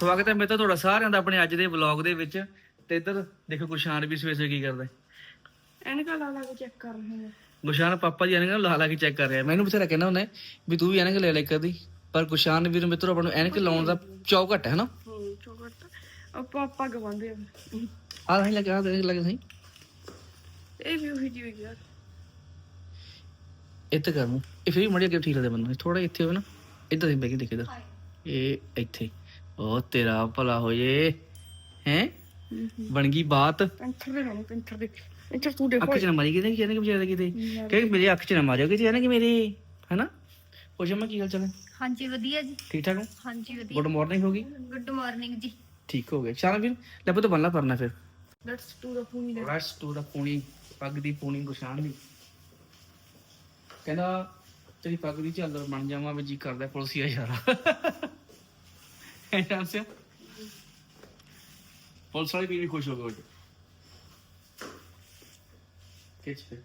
ਸਵਾਗਤ ਹੈ ਮੇਰਾ ਤੁਹਾਡਾ ਸਾਰਿਆਂ ਦਾ ਆਪਣੇ ਅੱਜ ਦੇ ਵਲੌਗ ਦੇ ਵਿੱਚ। ਤੇ ਇੱਧਰ ਦੇਖੋ ਗੁਰਸ਼ਾਨ ਵੀ ਸਵੇਰੇ ਕੀ ਕਰਦਾ। ਐਨਕਾਂ ਲਾ ਲਾ ਕੇ ਚੈੱਕ ਕਰ ਰਹੇ ਹਾਂ ਗੁਰਸ਼ਾਨ ਪਾਪਾ ਜੀ ਐਨਕ ਨੂੰ ਲਾ ਲਾ ਕੇ ਚੈੱਕ ਕਰ ਰਿਹਾ ਮੈਨੂੰ ਬਥੇਰਾ ਕਹਿੰਦਾ ਉਹਨੇ ਵੀ ਤੂੰ ਵੀ ਐਨਕ ਲੈ ਲੈ ਕਦੀ ਪਰ ਗੁਰਸ਼ਾਨ ਵੀਰ ਮਿੱਤਰੋ ਆਪਾਂ ਨੂੰ ਐਨਕ ਲਾਉਣ ਦਾ ਚੌਕ ਘੱਟ ਹੈ ਨਾ? ਹੂੰ ਚੋਕਟ ਆਪਾਂ ਪੱਗ ਬੰਦੇ ਆ ਆ ਨਹੀਂ ਲੱਗਾ ਦੇ ਲੱਗਾ ਸਹੀ। ਇਹ ਵੀ ਉਹੀ ਜਿਹੀ ਯਾਰ ਇੱਥੇ ਕਰ ਮੂੰ ਇਹ ਫਿਰ ਮੜਿਆ ਕਿ ਠੀਕ ਲੱਗਦਾ ਮੈਨੂੰ ਥੋੜਾ ਇੱਥੇ ਹੋਵੇ ਨਾ। ਇੱਧਰ ਦੇ ਬੈਠ ਦੇਖੇ ਦਾ ਇਹ ਇੱਥੇ। ਉਹ ਤੇਰਾ ਭਲਾ ਹੋਏ ਹੈ? ਬਣ ਗਈ ਬਾਤ? ਪੈਂਥਰ ਦੇ ਨਾਲ ਪੈਂਥਰ ਦੇ। ਪੈਂਥਰ ਤੂੰ ਦੇਖੋ। ਅੱਖ ਚ ਨਾ ਮਾਰੀ ਕਿਤੇ ਕਿ ਕਿ ਵਿਚਾਰੇ ਕਿਤੇ ਕਹੇ ਮੇਰੇ ਅੱਖ ਚ ਨਾ ਮਾਰਿਓ ਕਿ ਕਿ ਮੇਰੇ? ਹੈਨਾ? ਉਹ ਜਮਾ ਕੀ ਹਾਲ ਚਾਲ ਹੈ? ਹਾਂਜੀ ਵਧੀਆ ਜੀ। ਠੀਕ ਠਾਕ ਹੋ? ਹਾਂਜੀ ਵਧੀਆ। ਗੁੱਡ ਮਾਰਨਿੰਗ ਹੋ ਗਈ? ਗੁੱਡ ਮਾਰਨਿੰਗ ਜੀ। ਠੀਕ ਹੋ ਗਿਆ। ਚਾਰਾਂ ਵੀਰ ਲੈ ਪੁੱਤ ਬੰਨਲਾ ਪਰਨਾ ਫਿਰ। Let's to the fun race to the ਪੂਣੀ ਪੱਗ ਦੀ ਪੂਣੀ ਗੁਸ਼ਾਨ ਦੀ। ਕਹਿੰਦਾ ਤੇਰੀ ਪੱਗ ਦੀ ਝਾਲਰ ਬਣ ਜਾਵਾਂ ਵੀ ਜੀ ਕਰਦਾ ਪੁਲਸੀਆ ਯਾਰਾ। ਐਂ ਚਾਂਸ ਪੁਲਿਸ ਵਾਲੇ ਵੀ ਖੁਸ਼ ਹੋ ਗਏ ਕਿਚ ਫਿਰ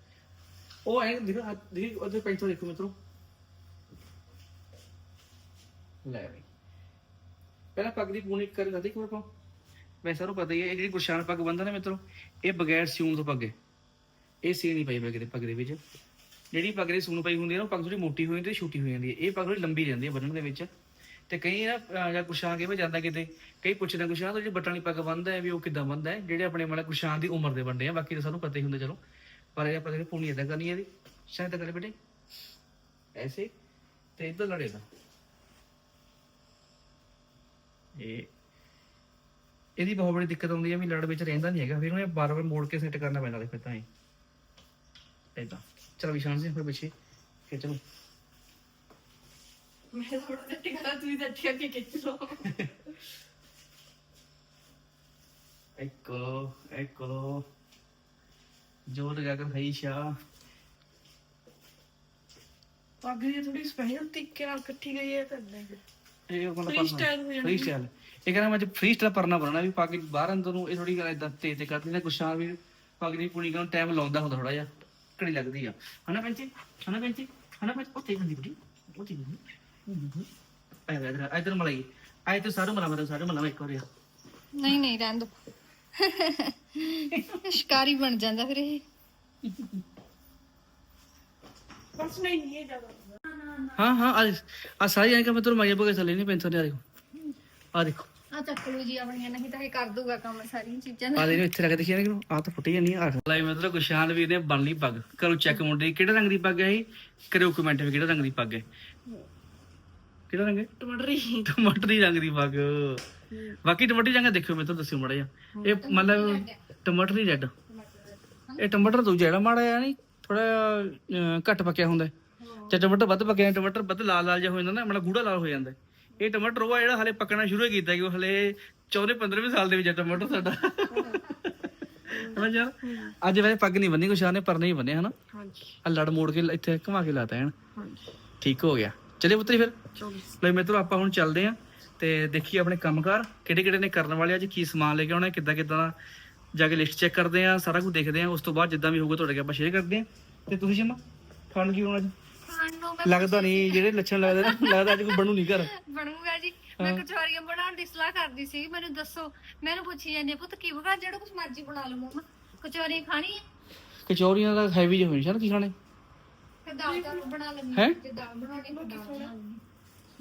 ਉਹ ਐਂ ਦੇਖੋ ਦੇਖੋ ਉਹਦੇ ਪੈਂਟੋ ਦੇਖੋ ਮਿੱਤਰੋ। ਲੈ ਵੀ। ਪਹਿਲਾਂ ਪੱਗ ਦੀ ਪੂਣੀ ਕਰ ਦਿੰਦੇ ਕਿਵੇਂ ਆਪਾਂ। ਵੈਸੇ ਨੂੰ ਪਤਾ ਹੀ ਹੈ, ਇਹ ਜਿਹੜੀ ਗੁਰਸ਼ਾਨ ਪੱਗ ਬੰਦਾ ਨਾ ਮਿੱਤਰੋ, ਇਹ ਬਗੈਰ ਸਿਉਣ ਤੋਂ ਪੱਗ ਹੈ। ਇਹ ਸੀ ਨਹੀਂ ਪਈ ਪੱਗ ਦੇ ਪੱਗ ਦੇ ਵਿੱਚ। ਜਿਹੜੀ ਪੱਗ ਦੇ ਸੂਣ ਪਈ ਹੁੰਦੀ ਹੈ ਨਾ, ਉਹ ਪੱਗ ਥੋੜੀ ਮੋਟੀ ਹੋ ਜਾਂਦੀ ਹੈ ਛੋਟੀ ਹੋ ਜਾਂਦੀ ਹੈ। ਇਹ ਪੱਗ ਥੋੜੀ ਲੰਬੀ ਰਹਿੰਦੀ ਹੈ ਬੰਨਣ ਦੇ ਵਿੱਚ। ਤੇ ਕਈ ਨਾ ਜਾਂ ਗੁਰਸ਼ਾਨ ਕੇ ਜਾਂਦਾ ਕਿਤੇ, ਕਈ ਪੁੱਛਦੇ ਗੁਰਸ਼ਾਨ ਤੋਂ ਜਿਹੜੀ ਬੱਟਾਂ ਵਾਲੀ ਪੱਗ ਬੰਨਦਾ ਹੈ ਵੀ ਉਹ ਕਿੱਦਾਂ ਬੰਨਦਾ ਹੈ, ਜਿਹੜੇ ਆਪਣੇ ਮਤਲਬ ਗੁਰਸ਼ਾਨ ਦੀ ਉਮਰ ਦੇ ਬੰਦੇ ਆ, ਬਾਕੀ ਤਾਂ ਸਾਨੂੰ ਪਤਾ ਹੀ ਹੁੰਦਾ ਚਲੋ। ਪਰ ਇਹ ਆਪਾਂ ਜਿਹੜੇ ਪੂਣੀ ਇਦਾਂ ਕਰਨੀ ਹੈ ਇਹਦੀ। ਸ਼ਾਇਦ ਤਾਂ ਕਰੇ ਬੇਟੇ। ਐਸੇ ਤੇ ਇਧਰ ਲੜੇ ਦਾ ਇਹ, ਇਹਦੀ ਬਹੁਤ ਬੜੀ ਦਿੱਕਤ ਆਉਂਦੀ ਹੈ ਵੀ ਲੜ ਵਿੱਚ ਰਹਿੰਦਾ ਨਹੀਂ ਹੈਗਾ, ਫਿਰ ਉਹਨੇ ਬਾਰ-ਬਾਰ ਮੋੜ ਕੇ ਸੈੱਟ ਕਰਨਾ ਪੈਂਦਾ ਫਿਰ ਤਾਂ ਹੀ। ਏਦਾਂ ਚਲੋ ਵਿਸ਼ਾਨ ਸਿੰਘ ਫਿਰ ਪਿੱਛੇ। ਫਿਰ ਚਲੋ। ਮੈਂ ਥੋੜਾ ਜਿਹਾ ਟਿਕਾ ਤਾਂ ਕੇ ਖਿੱਚ eccolo ਪੱਗ ਦੀ ਥੋੜੀ ਸਪੈਸ਼ਲ ਤਰੀਕੇ ਨਾਲ ਇਕੱਠੀ ਗਈ ਹੈ ਤਾਂ ਨਹੀਂ। ਇਹ ਉਹ ਕਹਿੰਦਾ Freestyle ਹੋ ਜਾਣੀ ਫ੍ਰੀ ਸਟਾਈਲ ਇਹ ਕਹਿੰਦਾ ਮੈਂ ਫ੍ਰੀ ਸਟਾਈਲ ਪਰਨਾ ਬਣਾਉਣਾ ਵੀ ਪੱਗ ਬਾਹਰ ਅੰਦਰ ਨੂੰ ਇਹ ਥੋੜੀ ਗੱਲ ਇਦਾਂ ਤੇ ਤੇ ਕਰਦੀ ਨਾ ਗੁੱਸਾ ਵੀ ਪੱਗ ਦੀ ਪੂਣੀ ਕਰਨ ਟਾਈਮ ਲਾਉਂਦਾ ਹੁੰਦਾ ਥੋੜਾ ਜਿਹਾ ਘੜੀ ਲੱਗਦੀ ਆ। ਹਨਾ ਪੈਂਚੀ ਹਨਾ ਪੈਂਚੀ ਹਨਾ ਪੈਂਚੀ ਉੱਥੇ ਹੁੰਦੀ ਬੁੱਢੀ ਉੱਥੇ ਹੁੰਦੀ ਆਇਆ ਇਧਰ ਇਧਰ ਮਲਾਈ। ਆਏ ਤੇ ਸਾਰੇ ਮਲਾ ਮੈਂ ਸਾਰੇ ਮਲਾ ਇੱਕ ਵਾਰ। ਨਹੀਂ ਨਹੀਂ ਰਹਿਣ ਦੋ। ਸ਼ਿਕਾਰੀ ਬਣ ਜਾਂਦਾ ਫਿਰ ਇਹ। ਬਸ ਨਹੀਂ ਨਹੀਂ ਇਹ ਜ਼ਿਆਦਾ ਹਾਂ ਹਾਂ ਆ ਆ ਸਾਰੀ ਐਨਕਾਂ ਮੈਂ ਤੁਹਾਨੂੰ ਮਾਈਆ ਪੋਕੇ ਥੱਲੇ ਨਹੀਂ ਪੈਂਥਰ ਆ ਦੇਖੋ ਆ ਦੇਖੋ। ਆ ਚੱਕ ਲਓ ਜੀ ਆਪਣੀਆਂ ਨਹੀਂ ਤਾਂ ਇਹ ਕਰ ਦੂਗਾ ਕੰਮ ਸਾਰੀਆਂ ਚੀਜ਼ਾਂ ਆ ਦੇਖੋ ਇੱਥੇ ਰੱਖ ਦੇਖੀ ਨਾ ਕਿ ਆ ਤਾਂ ਫੁੱਟੀ ਜਾਂਦੀ ਆ। ਲਾਈ ਮਤਲਬ ਗੁਸ਼ਾਨ ਵੀਰ ਨੇ ਬਣ ਲਈ ਪੱਗ। ਕਰੋ ਚੈੱਕ ਮੁੰਡੇ ਕਿਹੜੇ ਰੰਗ ਦੀ ਪੱਗ ਹੈ ਇਹ? ਕਰਿਓ ਕਮੈਂਟ ਵਿੱਚ ਕਿਹੜੇ ਰੰਗ ਦੀ ਪੱਗ ਹੈ ਕਿਹੜਾ ਰੰਗ ਹੈ? ਟਮਾਟਰੀ। ਟਮਾਟਰੀ ਰੰਗ ਦੀ ਪੱਗ ਬਾਕੀ ਟਮਾਟਰੀ ਰੰਗ ਦੇਖਿਓ ਮੈਂ ਤੁਹਾਨੂੰ ਦੱਸਿਓ ਮੜਾ ਜਾ ਇਹ ਮਤਲਬ ਟਮਾਟਰੀ ਰੈੱਡ ਇਹ ਟਮਾਟਰ ਦੂਜਾ ਜਿਹੜਾ ਮਾੜਾ ਜਿਹਾ ਨਹੀਂ ਥੋੜਾ ਘੱਟ ਪੱਕਿਆ ਹੁੰਦਾ। ਜੇ ਟਮਾਟਰ ਵੱਧ ਪੱਕਿਆ ਟਮਾਟਰ ਵੱਧ ਲਾਲ ਲਾਲ ਜਿਹਾ ਹੋ ਜਾਂਦਾ ਨਾ ਮਤਲਬ ਗੂੜਾ ਲਾਲ ਹੋ ਜਾਂਦਾ। ਇਹ ਟਮਾਟਰ ਉਹ ਜਿਹੜਾ ਹਲੇ ਪੱਕਣਾ ਸ਼ੁਰੂ ਹੀ ਕੀਤਾ ਕਿ ਉਹ ਹਲੇ 14 15ਵੇਂ ਸਾਲ ਦੇ ਵਿੱਚ ਟਮਾਟਰ ਸਾਡਾ। ਸਮਝ ਯਾਰ ਅੱਜ ਵੈਸੇ ਪੱਗ ਨਹੀਂ ਬੰਨੀ ਕੁਛ ਨੇ ਪਰ ਨਹੀਂ ਬੰਨੇ ਹਨਾ? ਹਾਂਜੀ। ਆ ਲੜ ਮੋੜ ਕੇ ਇੱਥੇ ਘੁਮਾ ਕੇ ਲਾਤਾ ਹਨ ਹਾਂਜੀ। ਠੀਕ ਹੋ ਗਿਆ। ਚਲੇ ਪੁੱਤਰੀ ਫਿਰ। ਲੈ ਮਿੱਤਰੋ ਆਪਾਂ ਹੁਣ ਚੱਲਦੇ ਆਂ ਤੇ ਦੇਖੀਏ ਆਪਣੇ ਕੰਮਕਾਰ ਕਿਹੜੇ ਕਿਹੜੇ ਨੇ ਕਰਨ ਵਾਲੇ ਅੱਜ ਕੀ ਸਮਾਨ ਲੈ ਕੇ ਆਉਣਾ ਕਿੱਦਾਂ ਕਿੱਦਾਂ ਜਾ ਕੇ ਲਿਸਟ ਚੈੱਕ ਕਰਦੇ ਆਂ ਸਾਰਾ ਕੁਝ ਦੇਖਦੇ ਆਂ ਉਸ ਤੋਂ ਬਾਅਦ ਜਿੱਦਾਂ ਵੀ ਹੋਊਗਾ ਤੁਹਾਡੇ ਆਪਾਂ ਸ਼ੇਅਰ ਕਰਦੇ ਆਂ ਤੇ ਤੁਸੀਂ ਸ਼ਮਾ ਖਾਣ ਕੀ ਹੋਣਾ ਮੈਂ ਲੱਗਦਾ ਨਹੀਂ ਜਿਹੜੇ ਲੱਛਣ ਲੱਗਦੇ ਨਾ ਲੱਗਦਾ ਅੱਜ ਕੋਈ ਬਣੂ ਨਹੀਂ ਘਰ। ਬਣੂਗਾ ਜੀ। ਮੈਂ ਕਚੌਰੀਆਂ ਬਣਾਉਣ ਦੀ ਸਲਾਹ ਕਰਦੀ ਸੀ ਮੈਨੂੰ ਦੱਸੋ। ਮੈਨੂੰ ਪੁੱਛੀ ਜਾਂਦੇ ਪੁੱਤ ਕੀ ਬਣਾ ਜਿਹੜਾ ਕੁਝ ਮਰਜ਼ੀ ਬਣਾ ਲਓ ਮਮਾ। ਕਚੌਰੀਆਂ ਖਾਣੀ ਹੈ ਕਚੌਰੀਆਂ ਦਾ ਹੈਵੀ ਜਿਹਾ ਹੋਣੀ ਸ਼ਾਨ ਕੀ ਖਾਣੇ? ਦਾਲ ਦਾਲ ਬਣਾ ਲੈਂਦੀ ਹੈਂ? ਜੇ ਦਾਲ ਬਣਾਉਣੀ ਤਾਂ ਦਾਲ ਬਣਾ ਲੈਂਦੀ।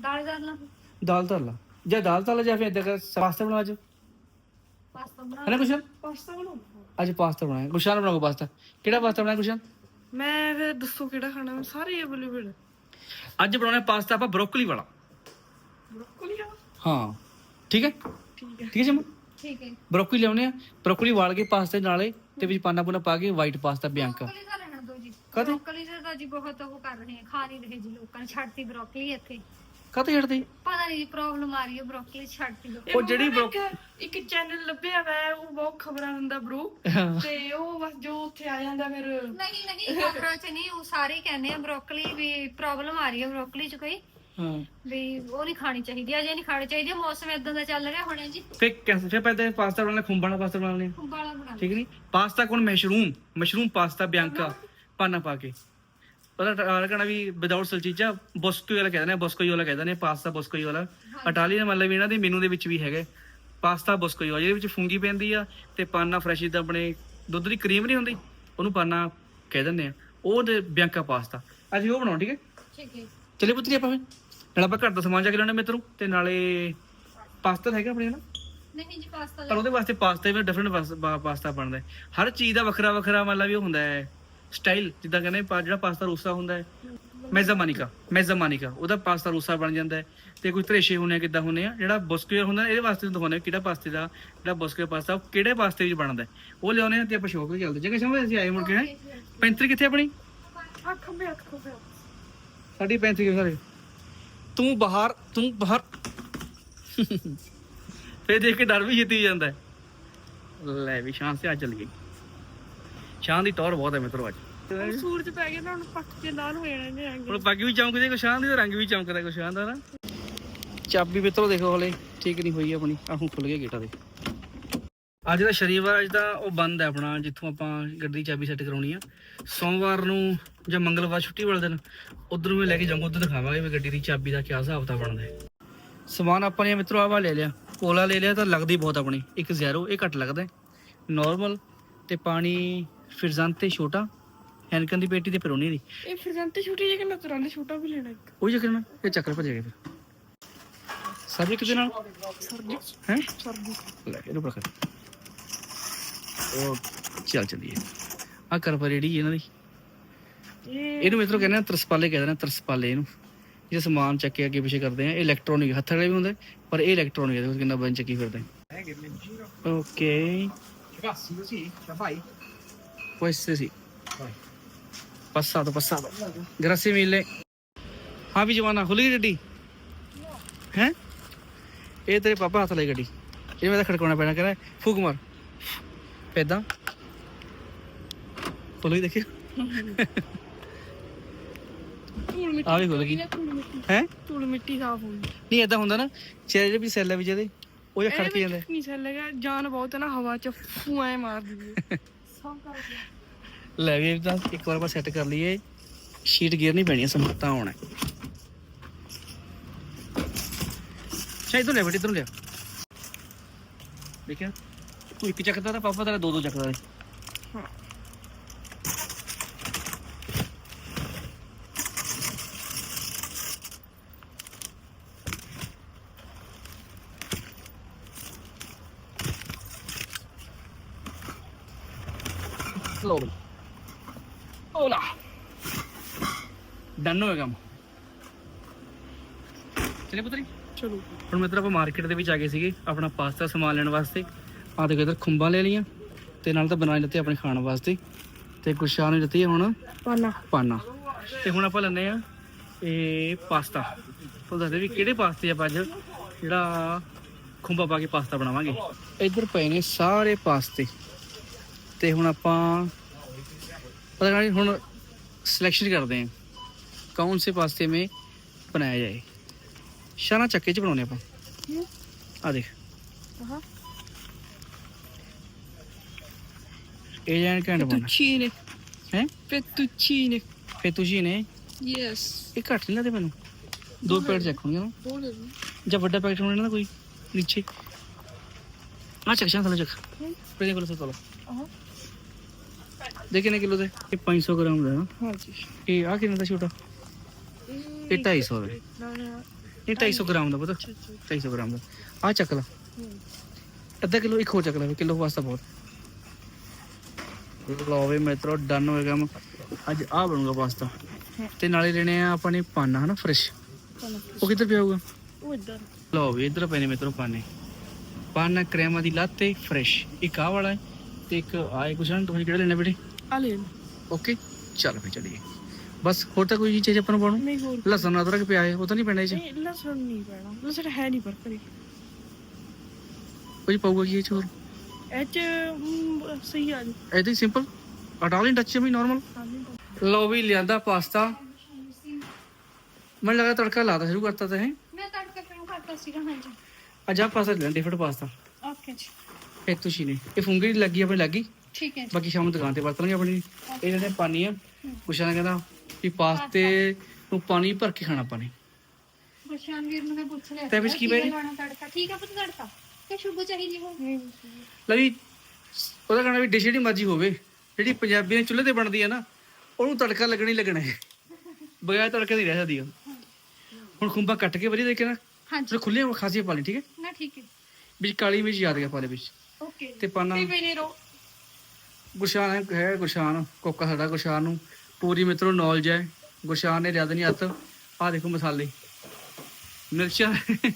ਦਾਲ ਦਾਲ ਲਾ ਦਾਲ ਧਰ ਲਾ। ਜਾਂ ਦਾਲ ਧਰ ਲਾ ਜਾਂ ਫਿਰ ਇਦਾਂ ਕਰ ਪਾਸਤਾ ਬਣਾ ਅੱਜ। ਪਾਸਤਾ ਬਣਾ ਹੈ ਨਾ ਕੁਸ਼ਨ ਪਾਸਤਾ ਬਣਾਉਣਾ ਅੱਜ ਪਾਸਤਾ ਬਣਾਇਆ। ਗੁਸ਼ਾਨ ਬਣਾਉਗਾ ਪਾਸਤਾ। ਕਿਹੜਾ ਪਾਸਤਾ ਬਣਾਇਆ ਗੁਸ਼ਾਨ? ਮੈਂ ਫਿਰ ਦੱਸੋ ਕਿਹੜਾ ਖਾਣਾ ਸਾਰੇ ਅਵੇਲੇਬਲ ਅੱਜ ਬਣਾਉਣਾ ਪਾਸਤਾ ਆਪਾਂ ਬਰੋਕਲੀ ਵਾਲਾ। ਬਰੋਕਲੀ ਆ ਹਾਂ। ਠੀਕ ਹੈ? ਠੀਕ ਹੈ। ਠੀਕ ਹੈ ਜਮਾ ਠੀਕ ਹੈ। ਬਰੋਕਲੀ ਲਿਆਉਨੇ ਆ। ਬਰੋਕਲੀ ਵਾਲ ਕੇ ਪਾਸਤੇ ਨਾਲੇ ਤੇ ਵਿੱਚ ਪਾਨਾ ਪੂਨਾ ਪਾ ਕੇ ਵਾਈਟ ਪਾਸਤਾ ਬਿਆੰਕਾ। ਕਦੇ? ਬਰੋਕਲੀ ਦਾ ਤਾਂ ਜੀ ਬਹੁਤ ਉਹ ਕਰ ਰਹੇ ਆ ਖਾ ਨਹੀਂ ਰਹੇ ਜੀ ਲੋਕਾਂ ਨੇ ਛੱਡਤੀ ਬਰੋਕਲੀ ਇੱਥੇ। ਕਾਤੇ ਛੱਡਦੇ? ਪਤਾ ਨਹੀਂ ਪ੍ਰੋਬਲਮ ਆ ਰਹੀ ਹੈ ਬਰੋਕਲੀ ਛੱਡਤੀ ਲੋਕ ਉਹ ਜਿਹੜੀ ਬਰੋ- ਇੱਕ- ਚੈਨਲ ਲੱਭਿਆ ਵਾ ਉਹ ਬਹੁਤ ਖਬਰਾਂ ਦਿੰਦਾ ਬ్రో ਤੇ ਉਹ ਬਸ ਜੋ ਉੱਥੇ ਆ ਜਾਂਦਾ ਫਿਰ ਨਹੀਂ ਨਹੀਂ ਖਬਰਾਂ 'ਚ ਨਹੀਂ ਉਹ ਸਾਰੇ ਕਹਿੰਦੇ ਆ ਬਰੋਕਲੀ ਵੀ ਪ੍ਰੋਬਲਮ ਆ ਰਹੀ ਹੈ ਬਰੋਕਲੀ 'ਚ ਕੋਈ। ਹਾਂ। ਵੀ ਉਹ ਨਹੀਂ ਖਾਣੀ ਚਾਹੀਦੀ ਅਜੇ ਨਹੀਂ ਖਾਣੀ ਚਾਹੀਦੀ ਮੌਸਮ ਇਦਾਂ ਦਾ ਚੱਲ ਰਿਹਾ ਹੁਣ ਜੀ। ਫੇ ਕੈਸੇ ਫੇ ਪਹਿਲੇ ਪਾਸਤਾ ਬਣਾਉਣਾ ਖੁੰਬਾਂ ਵਾਲਾ ਪਾਸਤਾ ਬਣਾਉਣਾ ਬਾਲਾ ਬਣਾ ਠੀਕ ਨਹੀਂ? ਪਾਸਤਾ ਕੋਣ? ਮਸ਼ਰੂਮ। ਮਸ਼ਰੂਮ ਪਾਸਤਾ ਬਿਆੰਕਾ। ਪਾਨਾ ਪਾ ਕੇ। ਉਹਦਾ ਟਾਲ ਕਹਣਾ ਵੀ ਵਿਦਆਊਟ ਸਲਚੀਚਾ ਬੋਸਕੋ ਵਾਲਾ ਕਹਿੰਦੇ ਨੇ ਬੋਸਕੋ ਵਾਲਾ ਕਹਿੰਦੇ ਨੇ ਪਾਸਤਾ ਬੋਸਕੋ ਵਾਲਾ। ਇਟਾਲੀਅਨ ਮਤਲਬ ਇਹਨਾਂ ਦੇ ਮੈਨੂ ਦੇ ਵਿੱਚ ਵੀ ਹੈਗੇ। ਪਾਸਤਾ ਬੋਸਕੋ ਵਾਲਾ ਜਿਹਦੇ ਵਿੱਚ ਫੁੰਗੀ ਪੈਂਦੀ ਆ ਤੇ ਪਾਨਾ ਫਰੈਸ਼ ਜਿੱਦਾਂ ਆਪਣੇ ਦੁੱਧ ਦੀ ਕਰੀਮ ਨਹੀਂ ਹੁੰਦੀ ਉਹਨੂੰ ਪਾਨਾ ਕਹਿ ਦਿੰਦੇ ਆ ਉਹ ਤੇ ਬਿਆੰਕਾ ਪਾਸਤਾ ਅੱਜ ਉਹ ਬਣਾਉਂ ਠੀਕ ਹੈ? ਠੀਕ ਹੈ। ਚਲੇ ਪੁੱਤਰੀ ਆਪਾਂ ਫਿਰ। ਨਾਲ ਆਪਾਂ ਘਰ ਦਾ ਸਮਾਨ ਜਾ ਕੇ ਲੈਣੇ ਮਿੱਤਰੋਂ ਤੇ ਨਾਲੇ ਪਾਸਤਾ ਹੈਗਾ ਆਪਣੇ ਨਾਲ ਨਹੀਂ ਨਹੀਂ ਜੀ ਪਾਸਤਾ ਪਰ ਉਹਦੇ ਵਾਸਤੇ ਪਾਸਤਾ ਵੀ ਡਿਫਰੈਂਟ ਪਾਸਤਾ ਬਣਦਾ ਹਰ ਚੀਜ਼ ਦਾ ਵੱਖਰਾ ਵੱਖਰਾ ਮਤਲਬ ਵੀ ਉਹ ਹੁੰਦਾ ਹੈ। ਸਟਾਈਲ, ਜਿੱਦਾਂ ਕਹਿੰਦੇ ਪਾ- ਜਿਹੜਾ ਪਾਸਤਾ ਰੂਸਾ ਹੁੰਦਾ ਹੈ, ਮੈਜ਼ਾਮਾਨੀਕਾ ਮੈਜ਼ਾਮਾਨੀਕਾ, ਉਹਦਾ ਪਾਸਤਾ ਰੂਸਾ ਬਣ ਜਾਂਦਾ ਹੈ। ਤੇ ਕੋਈ ਤਰੇਸ਼ੇ ਹੁੰਨੇ ਆ, ਕਿੱਦਾਂ ਹੁੰਨੇ ਆ? ਜਿਹੜਾ ਬੋਸਕੁਅਰ ਹੁੰਦਾ, ਇਹਦੇ ਵਾਸਤੇ ਦਿਖਾਉਂਦੇ ਕਿਹੜਾ ਪਾਸਤੇ ਦਾ, ਜਿਹੜਾ ਬੋਸਕੁਅਰ ਪਾਸਤਾ, ਉਹ ਕਿਹੜੇ ਪਾਸਤੇ ਵਿੱਚ ਬਣਦਾ ਹੈ। ਉਹ ਲਿਆਉਨੇ ਆ ਤੇ ਆਪਾਂ ਸ਼ੌਕ ਤੇ ਚੱਲਦੇ ਜਗਾ ਸਮਝ ਅਸੀਂ ਆਏ ਮੁੜ ਕੇ, ਹੈ? ਪੈਂਤਰੀ ਕਿੱਥੇ ਆਪਣੀ ਆ ਖੰਬੇ ਹੱਥ ਖੰਬੇ ਸਾਡੀ ਪੈਂਤਰੀ ਕਿੱਥੇ ਸਾਰੇ? ਤੂੰ ਬਾਹਰ ਤੂੰ ਬਾਹਰ। ਫੇਰ ਦੇਖ ਕੇ ਡਰ ਵੀ ਜਿੱਤੀ ਜਾਂਦਾ ਹੈ। ਲੈ ਵੀ ਸ਼ਾਨ ਸੇ ਆ ਚੱਲ ਗਈ। ਸ਼ਾਨ ਦੀ ਟੌਰ ਬਹੁਤ ਹੈ ਮਿੱਤਰੋ ਅੱਜ। ਹੁਣ ਸੂਰਜ ਪੈ ਗਿਆ ਨਾ ਹੁਣ ਪੱਕ ਕੇ ਲਾਲ ਹੋ ਜਾਣੇ ਨੇ ਹੁਣ ਪੱਗ ਵੀ ਚਮਕਦੀ ਕੁਛ ਸ਼ਾਨ ਦੀ ਤੇ ਰੰਗ ਵੀ ਚਮਕਦਾ ਕੁਛ ਸ਼ਾਨ ਦਾ ਨਾ। ਚਾਬੀ ਮਿੱਤਰੋ ਦੇਖੋ ਹਲੇ ਠੀਕ ਨਹੀਂ ਹੋਈ ਆਪਣੀ। ਆਹ ਖੁੱਲ ਗਿਆ ਗੇਟਾਂ ਦੇ। ਅੱਜ ਦਾ ਸ਼ਨੀਵਾਰ ਅੱਜ ਦਾ ਉਹ ਬੰਦ ਹੈ ਆਪਣਾ ਜਿੱਥੋਂ ਆਪਾਂ ਗੱਡੀ ਚਾਬੀ ਸੈੱਟ ਕਰਾਉਣੀ ਆ। ਸੋਮਵਾਰ ਨੂੰ ਜਾਂ ਮੰਗਲਵਾਰ ਛੁੱਟੀ ਵਾਲੇ ਦਿਨ ਉਧਰ ਨੂੰ ਲੈ ਕੇ ਜਾਊਂਗਾ ਉਧਰ ਦਿਖਾਵਾਂਗੇ ਵੀ ਗੱਡੀ ਦੀ ਚਾਬੀ ਦਾ ਕੀ ਹਿਸਾਬ ਤਾਂ ਬਣਦਾ ਹੈ। ਸਮਾਨ ਆਪਾਂ ਨੇ ਮਿੱਤਰੋ ਆਵਾ ਲੈ ਲਿਆ। ਕੋਲਾ ਲੈ ਲਿਆ ਤਾਂ ਲੱਗਦੀ ਬਹੁਤ ਆਪਣੀ। ਇੱਕ ਜ਼ੀਰੋ ਇਹ ਘੱਟ ਲੱਗਦਾ ਨਾਰਮਲ ਤੇ ਪਾਣੀ ਫਿਰਜ਼ante ਛੋਟਾ ਹੈਨਕਨ ਦੀ ਪੇਟੀ ਤੇ ਪਰੋਣੀ ਦੀ। ਇਹ ਫਿਰਜ਼ante ਛੋਟੀ ਜਿਹੀ ਕਿ ਨਤਰਾਂ ਦੇ ਛੋਟਾ ਵੀ ਲੈਣਾ ਇੱਕ। ਉਹੀ ਚੱਕਰ ਨਾ ਇਹ ਚੱਕਰ ਭੱਜ ਗਿਆ ਫਿਰ। ਸਬਜ਼ੀ ਕਿਤੇ ਨਾਲ? ਸਰਦੀ ਹੈ? ਸਰਦੀ ਲੈ ਇਹਨੂੰ ਰੱਖ ਉਹ ਚੱਲ ਚੱਲੀਏ। ਆ ਕਰ ਪਰ ਜਿਹੜੀ ਇਹਨਾਂ ਦੀ। ਇਹ ਇਹਨੂੰ ਮਿੱਤਰੋ ਕਹਿੰਦੇ ਆ ਤਰਸਪਾਲੇ ਕਹਿੰਦੇ ਨੇ ਤਰਸਪਾਲੇ ਇਹਨੂੰ। ਜੇ ਸਮਾਨ ਚੱਕੇ ਅੱਗੇ ਪਿੱਛੇ ਕਰਦੇ ਆ ਇਲੈਕਟ੍ਰੋਨਿਕ ਹੱਥ ਵਾਲੇ ਵੀ ਹੁੰਦੇ ਪਰ ਇਹ ਇਲੈਕਟ੍ਰੋਨਿਕ ਹੈ ਦੇਖੋ ਕਿੰਨਾ ਬਣ ਚੱਕੀ ਫਿਰਦਾ। Okay questo sì. Passato passato. Grazie mille. ਹਾਂ ਵੀ ਜਵਾਨਾ ਖੁੱਲ ਗਈ ਗੱਡੀ ਹੈ ਇਹ ਤੇਰੇ ਪਾਪਾ ਹੱਥ ਲਈ ਗੱਡੀ ਇਹ ਮੈਂ ਤਾਂ ਖੜਕਾਉਣਾ ਪੈਣਾ ਕਹਿੰਦਾ ਫੂਕ ਮਾਰ ਪੈਦਾਂ ਖੁੱਲ ਗਈ ਦੇਖੀ ਆ ਵੀ ਖੁੱਲ ਗਈ ਹੈ ਧੂਲ ਮਿੱਟੀ ਸਾਫ਼ ਹੋ ਗਈ ਨਹੀਂ ਏਦਾਂ ਹੁੰਦਾ ਨਾ ਚਿਹਰੇ ਵੀ ਸੈੱਲ ਆ ਵੀ ਜਿਹਦੇ ਉਹ ਜਿਹਾ ਖੜਕ ਜਾਂਦਾ ਨਹੀਂ ਸੈੱਲ ਹੈਗਾ ਜਾਨ ਬਹੁਤ ਹੈ ਨਾ ਹਵਾ ਚ ਫੂ ਐ ਮਾਰ ਦਿੰਦੀ ਕਰ ਲੈ ਵੀ ਤਾਂ ਇੱਕ ਵਾਰ ਆਪਾਂ ਸੈੱਟ ਕਰ ਲਈਏ। ਸ਼ੀਟ ਗੇਅਰ ਨਹੀਂ ਪੈਣੀ ਸਮਤਾ ਹੋਣਾ। ਚਾਹੀ ਇਧਰ ਲੈ ਬੇਟੀ, ਇਧਰ ਲਿਆ। ਦੇਖਿਆ? ਤੂੰ ਇੱਕ ਚੱਕਦਾ ਤਾਂ ਪਾਪਾ ਤੇਰਾ ਦੋ ਦੋ ਚੱਕਦਾ ਹੈ। ਡਨ ਹੋਇਆ ਕੰਮ ਚਲੇ ਪੁੱਤਰੀ? ਚਲੋ। ਹੁਣ ਮਿੱਤਰ ਆਪਾਂ ਮਾਰਕੀਟ ਦੇ ਵਿੱਚ ਆ ਗਏ ਸੀਗੇ ਆਪਣਾ ਪਾਸਤਾ ਸਮਾਨ ਲੈਣ ਵਾਸਤੇ। ਆ ਦੇਖੋ ਇਧਰ ਖੁੰਬਾਂ ਲੈ ਲਈਆਂ ਤੇ ਨਾਲ ਤਾਂ ਬਣਾ ਲਿੱਤੇ ਆਪਣੇ ਖਾਣ ਵਾਸਤੇ। ਤੇ ਗੁਸ਼ਾਨ ਨੇ ਦਿੱਤੀ ਹੁਣ? ਪਾਣਾ ਪਾਨਾ। ਤੇ ਹੁਣ ਆਪਾਂ ਲੈਣੇ ਆ ਇਹ ਪਾਸਤਾ। ਉਹ ਦੱਸਦੇ ਵੀ ਕਿਹੜੇ ਪਾਸਤੇ ਆਪਾਂ ਅੱਜ ਜਿਹੜਾ ਖੁੰਬਾ ਪਾ ਕੇ ਪਾਸਤਾ ਬਣਾਵਾਂਗੇ। ਇੱਧਰ ਪਏ ਨੇ ਸਾਰੇ ਪਾਸਤੇ। ਤੇ ਹੁਣ ਆਪਾਂ ਪਤਾ ਨਹੀਂ ਹੁਣ ਸਿਲੈਕਸ਼ਨ ਕਰਦੇ ਹਾਂ ਕੌਣ ਸੇ ਪਾਸਤੇ ਮੇ ਬਣਾਇਆ ਜਾਏ? ਸ਼ਾਨਾ ਚੱਕੇ ਚ ਬਣਾਉਣੇ ਆਪਾਂ। ਆ ਦੇਖ। ਆਹਾ। ਇਹ ਜਾਨ ਘੰਟ ਬਣਾ ਫੈਟੂਚੀਨੇ ਹੈ? ਫੈਟੂਚੀਨੇ ਫੇਤੂਸ਼ੀ ਨੇ। ਯੈਸ। ਇਹ ਘੱਟ ਨਹੀਂ ਲੱਗਦੇ ਮੈਨੂੰ? ਦੋ ਪੈਕਟ ਚੈੱਕ ਹੋਣਗੇ ਨਾ। ਜਾਂ ਵੱਡਾ ਪੈਕਟ ਹੋਣਾ ਨਾ ਕੋਈ ਨੀਚੇ। ਆ ਚੱਕ ਸ਼ਾਂ ਥੱਲੇ ਚੱਕ। ਪਹਿਲੇ ਕੋਲ ਸੇ ਤੋਲਾ ਆਹਾ। ਦੇ ਕਿੰਨੇ ਕਿਲੋ ਦੇ? ਇਹ 500 ਗ੍ਰਾਮ ਦਾ ਹੈ ਨਾ। ਹਾਂਜੀ। ਇਹ ਆ ਕਿੰਨੇ ਦਾ ਛੋਟਾ? ਇਹ 250 ਦਾ। ਨਾ ਨਾ ਇਹ 250 ਗ੍ਰਾਮ ਦਾ ਪਤਾ। 250 ਗ੍ਰਾਮ ਦਾ। ਆ ਚੱਕ ਲਾ। ਅੱਧਾ ਕਿਲੋ ਇੱਕ ਹੋਰ ਚੱਕ ਲੈ ਕਿਲੋ ਵਾਸਤਾ ਬਹੁਤ। ਲਓ ਵੇ ਮਿੱਤਰੋ ਡਨ ਹੋਏਗਾ ਕੰਮ। ਅੱਜ ਆ ਬਣੂਗਾ ਪਾਸਤਾ ਤੇ ਨਾਲੇ ਲੈਣੇ ਆ ਆਪਾਂ ਨੇ ਪਾਨਾ ਹਨਾ ਫਰੈਸ਼ ਉਹ ਕਿੱਧਰ ਪਿਆ ਹੋਊਗਾ? ਉਹ ਇਧਰ। ਲਓ ਵੀ ਇਧਰ ਪਏ ਨੇ ਮਿੱਤਰੋ ਪਾਨੇ। ਪਾਨਾ ਕਰੇਮਾ ਦੀ ਲਾਤੇ ਫਰੈਸ਼ ਇੱਕ ਆਹ ਵਾਲਾ ਤੇ ਇੱਕ ਆਏ ਕੁਛ ਨਾ ਤੁਸੀਂ ਕਿਹੜਾ ਲੈਣਾ ਬੇਟੇ? ਆ ਲੈ ਓਕੇ ਚੱਲ ਫੇ ਚਲੀਏ। ਬਸ ਹੋਰ ਤਾਂ ਕੋਈ ਚੀਜ਼ ਆਪਾਂ ਨੂੰ ਪਾਉਣੀ? ਨਹੀਂ ਹੋਰ ਲਸਣ ਅਦਰਕ ਪਿਆ ਹੈ ਉਹ ਤਾਂ ਨਹੀਂ ਪੈਣਾ ਇਹ ਚ? ਨਹੀਂ ਲਸਣ ਨਹੀਂ ਪੈਣਾ। ਲਸਣ ਹੈ ਨਹੀਂ ਪਰ ਕਰੀ ਕੁਝ ਪਾਊਗਾ ਕੀ ਇਹ ਚ ਹੋਰ? ਇਹ ਚ ਮ, ਸਹੀ ਆ ਜੀ। ਐਦਾਂ ਹੀ ਸਿੰਪਲ ਇਟਾਲੀਅਨ ਟੱਚ ਵੀ ਨਾਰਮਲ ਲਓ ਵੀ ਲਿਆਂਦਾ ਪਾਸਤਾ। ਮੈਨੂੰ ਲੱਗਾ ਤੜਕਾ ਲਾਤਾ ਸ਼ੁਰੂ ਕਰਤਾ ਤਾਂ ਹੈ। ਮੈਂ ਤੜਕੇ ਫਿਰ ਕਰਤਾ ਸੀਗਾ ਹਾਂਜੀ। ਅੱਜ ਆ ਪਾਸਤਾ ਲੈਣਾ ਡਿਫਰੈਂਟ ਪਾਸਤਾ। ਓਕੇ ਜੀ। ਇਹ ਤੁਸੀਂ ਨੇ। ਇਹ ਫੁੰਗੀ ਲੱਗੀ ਆਪਣੀ ਲੱਗੀ? ਠੀਕ ਹੈ ਬਾਕੀ ਸ਼ਾਮ ਨੂੰ ਦੁਕਾਨ ਤੇ ਵਰਤ ਲਾਂਗੇ ਆਪਣੀ। ਇਹਨਾਂ ਨੇ ਪਾਣੀ ਆ ਕੁਛ ਨਾ ਕਹਿੰਦਾ ਵੀ ਪਾਸਤੇ ਨੂੰ ਪਾਣੀ ਭਰ ਕੇ ਖਾਣਾ ਪਾਣੀ। ਗੁਰਸ਼ਾਨ ਵੀਰ ਨੂੰ ਮੈਂ ਪੁੱਛ ਲਿਆ ਤੇ ਵਿੱਚ ਕੀ ਪੈ? ਲਾਉਣਾ ਤੜਕਾ? ਠੀਕ ਆ ਪੁੱਤ ਤੜਕਾ? ਤੇ ਸ਼ੁਭ ਚਾਹੀਦੀ ਹੋ ਲਵੀ ਉਹਦਾ ਕਹਿਣਾ ਵੀ ਡਿਸ਼ ਜਿਹੜੀ ਮਰਜ਼ੀ ਹੋਵੇ ਜਿਹੜੀ ਪੰਜਾਬੀਆਂ ਚੁੱਲ੍ਹੇ ਤੇ ਬਣਦੀ ਹੈ ਨਾ ਉਹਨੂੰ ਤੜਕਾ ਲੱਗਣਾ ਲੱਗਣਾ ਹੈ। ਬਗੈਰ ਤੜਕੇ ਨਹੀਂ ਰਹਿ ਸਕਦੀ ਉਹ ਹੁਣ ਖੁੰਬਾ ਕੱਟ ਕੇ ਵਧੀਆ ਦੇਖੇ ਨਾ ਹਾਂਜੀ। ਤੇ ਖੁੱਲੇ ਖਾਸੀਆਂ ਪਾ ਲਈ ਠੀਕ ਹੈ? ਨਾ ਠੀਕ ਹੈ। ਵਿੱਚ ਕਾਲੀ ਮਿਰਚ ਯਾਦ ਗਿਆ ਪਾ ਲੈ ਵਿੱਚ। ਓਕੇ। ਤੇ ਪਾਣਾ ਤੇ ਬਣੇ ਰੋ ਗੁਰਸ਼ਾਨ ਹੈ- ਹੈ ਗੁਰਸ਼ਾਨ ਕੋਕਾ ਸਾਡਾ ਗੁਰਸ਼ਾਨ ਨੂੰ। ਪੂਰੀ ਮਿੱਤਰੋ ਨੌਲੇਜ ਹੈ। ਗੁਰਸ਼ਾਨ ਨੇ ਜ਼ਿਆਦਾ ਨਹੀਂ ਹੱਥ। ਆਹ ਦੇਖੋ ਮਸਾਲੇ। ਮਿਰਚਾਂ। ਹੈ ਜੀ।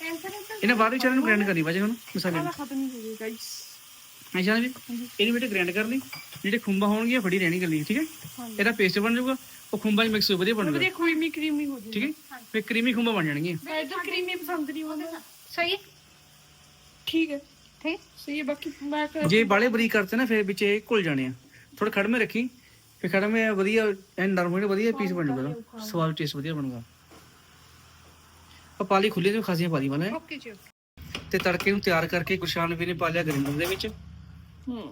ਨਹੀਂ ਇਹਨੇ ਬਾਅਦ ਵਿੱਚ ਇਹਨਾਂ ਨੂੰ ਗ੍ਰਾਈਂਡ ਕਰਨੀ ਬਾਜੇ ਹੁਣ ਮਸਾਲੇ ਨੂੰ। ਖਤਮ ਹੀ ਹੋ ਗਈ ਗਾਈਸ ਅੱਛਾ ਵੀ ਇਹਨੂੰ ਬੇਟੇ ਗ੍ਰਾਈਂਡ ਕਰ ਲਈ ਜਿਹੜੇ ਖੁੰਬਾ ਹੋਣਗੀਆਂ ਫੜੀ ਰਹਿਣੀ ਗੱਲੀ ਠੀਕ ਹੈ? ਇਹਦਾ ਪੇਸਟ ਬਣ ਜਾਊਗਾ। ਉਹ ਖੁੰਬਾ ਹੀ ਮਿਕਸ ਹੋ ਵਧੀਆ ਬਣੂਗਾ ਵਧੀਆ ਕਰੀਮੀ ਕਰੀਮੀ ਹੋ ਠੀਕ ਹੈ? ਫਿਰ ਕਰੀਮੀ ਖੁੰਬਾ ਬਣ ਜਾਣਗੀਆਂ। ਮੈਂ ਇਧਰ ਕਰੀਮੀ ਪਸੰਦ ਨਹੀਂ ਹੁੰਦਾ ਸਹੀ? ਠੀਕ ਹੈ। ਠੀਕ ਸਹੀ ਹੈ ਬਾਕੀ ਮੈਂ ਕਰ ਜੇ ਬਾਲੇ ਬਰੀਕ ਕਰਤੇ ਨਾ ਫਿਰ ਵਿੱਚ ਇਹ ਘੁਲ ਜਾਣੇ ਆ। ਥੋੜਾ ਖੜਮੇ ਰੱਖੀ ਫਿਰ ਖੜਮੇ ਵਧੀਆ ਐਨ ਨਰਮ ਹੋਣੇ ਵਧੀਆ ਪੀਸ ਬਣ ਜਾਊਗਾ ਸਵਾਦ ਟੇਸਟ ਵਧੀਆ ਬਣੂਗਾ। ਆਪਾਂ ਪਾਲੀ ਖੁੱਲੇ ਤੇ ਖਾਸੀਆਂ ਪਾਲੀ ਵਾਲਾ ਹੈ ਓਕੇ ਜੀ ਤੇ ਤੜਕੇ ਨੂੰ ਤਿਆਰ ਕਰਕੇ ਗੁਰਸ਼ਾਨ ਵੀ ਨੇ ਪਾ ਲਿਆ ਗ੍ਰਾਈਂਡਰ ਦੇ ਵਿੱਚ। ਹੂੰ।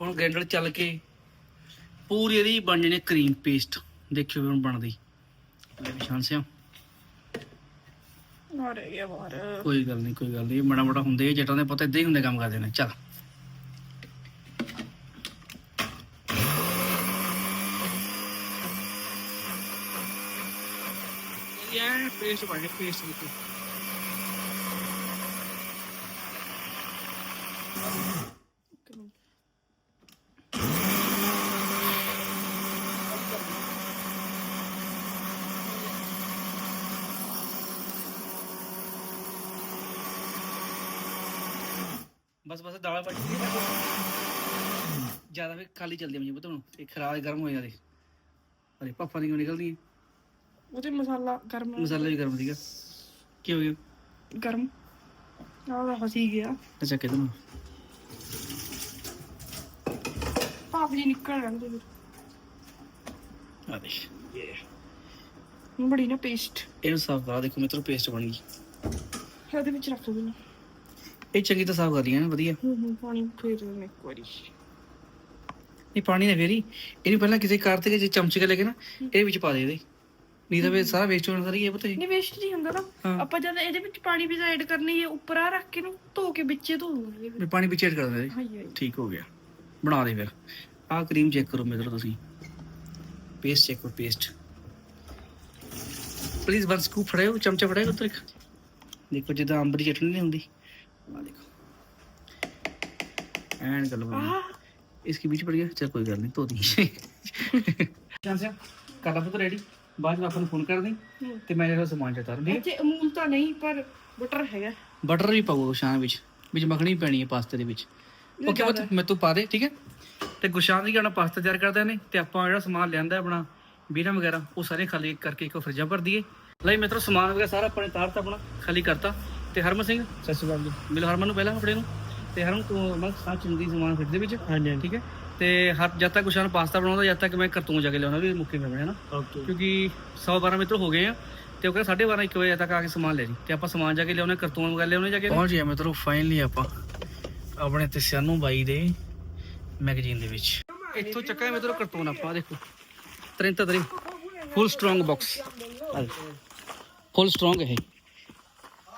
ਹੁਣ ਗ੍ਰਾਈਂਡਰ ਚੱਲ ਕੇ ਪੂਰੀ ਇਹਦੀ ਬਣ ਜਣੇ ਕਰੀਮ ਪੇਸਟ ਦੇਖਿਓ ਵੀ ਹੁਣ ਬਣਦੀ। ਲੈ ਵੀ ਸ਼ਾਨ ਕੋਈ ਗੱਲ ਨਹੀਂ ਕੋਈ ਗੱਲ ਨਹੀਂ। ਮਾੜਾ ਮਾੜਾ ਹੁੰਦੇ ਜੱਟਾਂ ਦੇ ਪਤਾ ਇਦਾਂ ਹੀ ਹੁੰਦੇ ਕੰਮ ਕਰਦੇ ਨੇ। ਚੱਲ। ਯਾਰ ਪੇਸਟ ਬਣ ਗਿਆ ਪੇਸਟ ਵਿੱਚ ਬਸ ਬਸ ਦਾਲ ਗਈ ਜ਼ਿਆਦਾ ਵੀ ਖਾਲੀ ਚਲਦੀ ਮੈਨੂੰ ਪਤਾ ਹੁਣ। ਇਹ ਖਰਾਬ ਗਰਮ ਹੋ ਜਾਂਦੇ ਅਰੇ ਪੱਪਾ ਨਹੀਂ ਨਿਕਲਦੀ ਉਹਦੇ ਮਸਾਲਾ ਗਰਮ ਮਸਾਲਾ ਵੀ ਗਰਮ ਸੀਗਾ। ਕੀ ਹੋ ਗਿਆ? ਗਰਮ। ਆਹ ਦਾ ਫਸੀ ਗਿਆ। ਅੱਛਾ ਕਿਦਾਂ ਭਾਪ ਜੀ ਨਿਕਲ ਰਹਿੰਦੇ ਫਿਰ। ਆ ਦੇਖ ਬੜੀ ਨਾ ਪੇਸਟ ਇਹਨੂੰ ਸਾਫ਼ ਕਰਾ ਦੇਖੋ ਮਿੱਤਰੋ ਪੇਸਟ ਬਣ ਗਈ। ਇਹਦੇ ਵਿੱਚ ਰੱਖ ਦੋ ਨਾ ਇਹ ਚੰਗੀ ਤਾਂ ਸਾਫ਼ ਕਰ ਲਈਆਂ ਨਾ ਵਧੀਆ। ਹੂੰ ਹੂੰ ਪਾਣੀ ਫੇਰ ਦੇ ਇੱਕ ਵਾਰੀ। ਨਹੀਂ ਪਾਣੀ ਨੇ ਫੇਰੀ ਇਹਨੂੰ ਪਹਿਲਾਂ ਕਿਸੇ ਕਾਰ ਤੇ ਜੇ ਚਮਚੇ ਲੈ ਕੇ ਨਾ ਇਹ ਵਿੱਚ ਪਾ ਦੇ ਇਹਦੇ। ਨਹੀਂ ਤਾਂ ਫੇਰ ਸਾਰਾ ਵੇਸਟ ਹੋਣਾ ਸਾਰੀ ਇਹ ਪਤਾ ਨਹੀਂ। ਵੇਸਟ ਨਹੀਂ ਹੁੰਦਾ ਨਾ। ਆਪਾਂ ਜਦ ਇਹਦੇ ਵਿੱਚ ਪਾਣੀ ਵੀ ਐਡ ਕਰਨੀ ਹੈ ਉੱਪਰ ਆ ਰੱਖ ਕੇ ਨੂੰ ਧੋ ਕੇ ਵਿੱਚੇ ਧੋ ਲਵਾਂਗੇ ਵੀ ਪਾਣੀ ਵਿੱਚ ਐਡ ਕਰ ਦਿੰਦੇ ਹਾਂ ਜੀ ਠੀਕ ਹੋ ਗਿਆ। ਬਣਾ ਦੇ ਫਿਰ। ਆਹ ਕਰੀਮ ਚੈੱਕ ਕਰੋ ਮੇਰੇ ਤੁਸੀਂ। ਪੇਸਟ ਚੈੱਕ ਕਰੋ ਪੇਸਟ ਪਲੀਜ਼ ਵਨ ਸਕੂਪ ਫੜਾਓ ਚਮਚਾ ਫੜਾਓ ਉੱਤਰ ਇੱਕ। ਦੇਖੋ ਜਿੱਦਾਂ ਅੰਬ ਦੀ ਚਟਨੀ ਨਹੀਂ ਹੁੰਦੀ। ਆ ਦੇਖੋ ਐਨ ਗੱਲ ਬਣੀ ਆਹ इसके बीच पड़ गया चल कोई गल नहीं धो दी ਕਾਟਾ ਪੁੱਤ ਰੈਡੀ ਬਾਅਦ ਵਿੱਚ ਆਪਾਂ ਨੂੰ ਫੋਨ ਕਰ ਦੇ ਹੂੰ। ਤੇ ਮੈਂ ਜਿਹੜਾ ਸਮਾਨ ਚਤਾ ਰਹੀ ਇੱਥੇ ਅਮੂਲ ਤਾਂ ਨਹੀਂ ਪਰ ਬਟਰ ਹੈਗਾ ਬਟਰ ਵੀ ਪਾਓ ਸ਼ਾਨ ਵਿੱਚ ਵਿੱਚ ਮੱਖਣੀ ਪੈਣੀ ਹੈ ਪਾਸਤੇ ਦੇ ਵਿੱਚ ਓਕੇ ਪੁੱਤ ਮੈਂ ਤੂੰ ਪਾ ਦੇ ਠੀਕ ਹੈ ਤੇ ਗੁਸ਼ਾਨ ਦੀ ਆਪਣਾ ਪਾਸਤਾ ਤਿਆਰ ਕਰਦਾ ਨੇ ਤੇ ਆਪਾਂ ਜਿਹੜਾ ਸਮਾਨ ਲਿਆਂਦਾ ਆਪਣਾ ਬੀਨਾ ਵਗੈਰਾ ਉਹ ਸਾਰੇ ਖਾਲੀ ਕਰਕੇ ਇੱਕ ਫਰਿੱਜਾਂ ਭਰ ਦਈਏ ਲਈ ਮਿੱਤਰੋ ਸਮਾਨ ਵਗੈਰਾ ਸਾਰਾ ਆਪਣੇ ਤਾਰ ਤਾਂ ਆਪਣਾ ਖਾਲੀ ਕਰਤਾ ਤੇ ਹਰਮਨ ਸਿੰਘ? ਸਤਿ ਸ਼੍ਰੀ ਅਕਾਲ ਜੀ। ਮਿਲ ਹਰਮਨ ਨੂੰ ਪਹਿਲਾਂ ਆਪਣੇ ਨੂੰ। ਤੇ ਹਰਮਨ ਤੂੰ ਮੈਂ ਸਾਹ ਚੁੰਦੀ ਸਮਾਨ ਫਰਿੱਜ ਦੇ ਵਿੱਚ? ਹਾਂਜੀ ਠੀਕ ਹੈ। ਤੇ ਹਰ ਜਦ ਤੱਕ ਗੁਸ਼ਾਨ ਪਾਸਤਾ ਬਣਾਉਂਦਾ ਜਦ ਤੱਕ ਮੈਂ ਕਰਤੂਨ ਜਾ ਕੇ ਲਿਆਉਣਾ ਵੀ ਮੁੱਕੇ ਮੈਂ ਨਾ ਓਕੇ ਕਿਉਂਕਿ 112 ਮਿੰਟ ਹੋ ਗਏ ਆ ਤੇ ਉਹ ਕਹਿੰਦਾ 12:30 1 ਵਜੇ ਤੱਕ ਆ ਕੇ ਸਮਾਨ ਲੈ ਜੀ। ਤੇ ਆਪਾਂ ਸਮਾਨ ਜਾ ਕੇ ਲਿਆਉਣੇ ਕਰਤੂਨ ਵਗੈਰਾ ਲਿਆਉਣੇ ਜਾ ਕੇ ਪਹੁੰਚ ਗਿਆ ਮਿੱਤਰੋ ਫਾਈਨਲੀ ਆਪਾਂ। ਆਪਣੇ ਤੇ ਸਿਆਨੂ ਬਾਈ ਦੇ ਮੈਗਜ਼ੀਨ ਦੇ ਵਿੱਚ। ਇੱਥੋਂ ਚੱਕਾ ਮਿੱਤਰੋ ਕਰਤੂਨ ਆਪਾਂ ਦੇਖੋ। ਤਰਿੰਤਾ ਤਰੀ। Full strong box full strong ਹੈ।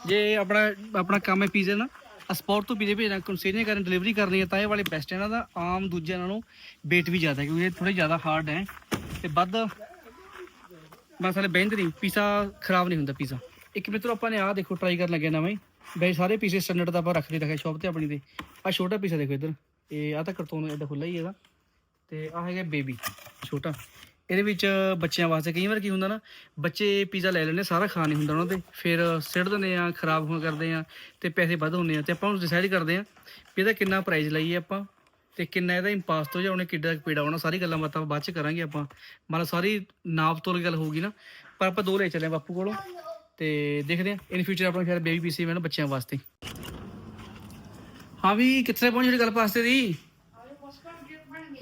ਜੇ ਆਪਣਾ ਆਪਣਾ ਕੰਮ ਹੈ ਪੀਜ਼ੇ ਦਾ ਆ ਸਪੋਰਟ ਤੋਂ ਪੀਜ਼ੇ ਭੇਜਣਾ ਕੰਸੀਜਨ ਕਰਨ ਡਿਲੀਵਰੀ ਕਰਨੀ ਹੈ, ਤਾਂ ਇਹ ਵਾਲੇ ਬੈਸਟ ਇਹਨਾਂ ਦਾ, ਆਮ ਦੂਜਿਆਂ ਨਾਲੋਂ weight ਵੀ ਜ਼ਿਆਦਾ ਕਿਉਂਕਿ ਇਹ ਥੋੜੇ ਜ਼ਿਆਦਾ ਹਾਰਡ ਹੈ, ਤੇ ਵੱਧ ਮਸਾਲੇ ਹਲੇ ਬੈਂਦ ਨਹੀਂ ਪੀਜ਼ਾ ਖਰਾਬ ਨਹੀਂ ਹੁੰਦਾ ਪੀਜ਼ਾ ਇੱਕ ਮਿੱਤਰੋ ਆਪਾਂ ਨੇ ਆਹ ਦੇਖੋ ਟਰਾਈ ਕਰਨ ਲੱਗੇ ਨਵਾਂ ਹੀ। ਬਈ ਸਾਰੇ ਪੀਸੇ ਸਟੈਂਡਰਡ ਦਾ ਆਪਾਂ ਰੱਖ ਲਈ ਰੱਖਿਆ ਸ਼ਾਪ ਤੇ ਆਪਣੀ ਤੇ ਆ ਛੋਟਾ ਪੀਸਾ ਦੇਖੋ ਇੱਧਰ, ਇਹ ਆ ਤਾਂ ਕਰਤੂਨ ਐਡਾ ਖੁੱਲਾ ਹੀ ਇਹਦਾ। ਤੇ ਆ ਹੈਗਾ ਬੇਬੀ ਛੋਟਾ। ਇਹਦੇ ਵਿੱਚ ਬੱਚਿਆਂ ਵਾਸਤੇ ਕਈ ਵਾਰ ਕੀ ਹੁੰਦਾ ਨਾ, ਬੱਚੇ ਪੀਜ਼ਾ ਲੈ ਲੈਂਦੇ, ਸਾਰਾ ਖਾ ਨਹੀਂ ਹੁੰਦਾ ਉਹਨਾਂ ਦੇ ਫਿਰ ਸਿੱਟ ਦਿੰਦੇ ਆ, ਖਰਾਬ ਹੋ ਕਰਦੇ ਆ ਤੇ ਪੈਸੇ ਵੱਧ ਹੁੰਦੇ ਆ ਤੇ ਆਪਾਂ ਨੂੰ ਡਿਸਾਈਡ ਕਰਦੇ ਆ ਵੀ ਇਹਦਾ ਕਿੰਨਾ ਪ੍ਰਾਈਸ ਲਈਏ ਆਪਾਂ ਤੇ ਕਿੰਨਾ ਇਹਦਾ ਇੰਪਾਸਟ ਜਾਂ ਉਹਨੇ ਕਿੱਡਾ ਕੁ ਪੀੜਾ ਹੋਣਾ, ਸਾਰੀ ਗੱਲਾਂ ਬਾਤਾਂ ਬਾਅਦ ਚ ਕਰਾਂਗੇ ਆਪਾਂ। ਮਤਲਬ ਸਾਰੀ ਨਾਪ ਤੋਲ ਗੱਲ ਹੋਊਗੀ ਨਾ, ਪਰ ਆਪਾਂ ਦੋ ਲੈ ਚੱਲੇ ਆ ਬਾਪੂ ਕੋਲੋਂ ਤੇ ਦੇਖਦੇ ਆ ਇਨ ਫਿਊਚਰ ਆਪਣਾ ਖਿਆਲ ਬੇਬੀ ਪੀਸੀ ਮੈਂ ਨਾ ਬੱਚਿਆਂ ਵਾਸਤੇ। ਹਾਂ ਵੀ, ਕਿੱਥੇ ਪਹੁੰਚ ਜਿਹੜੀ ਗੱਲ ਪਾਸਤੇ ਦੀ?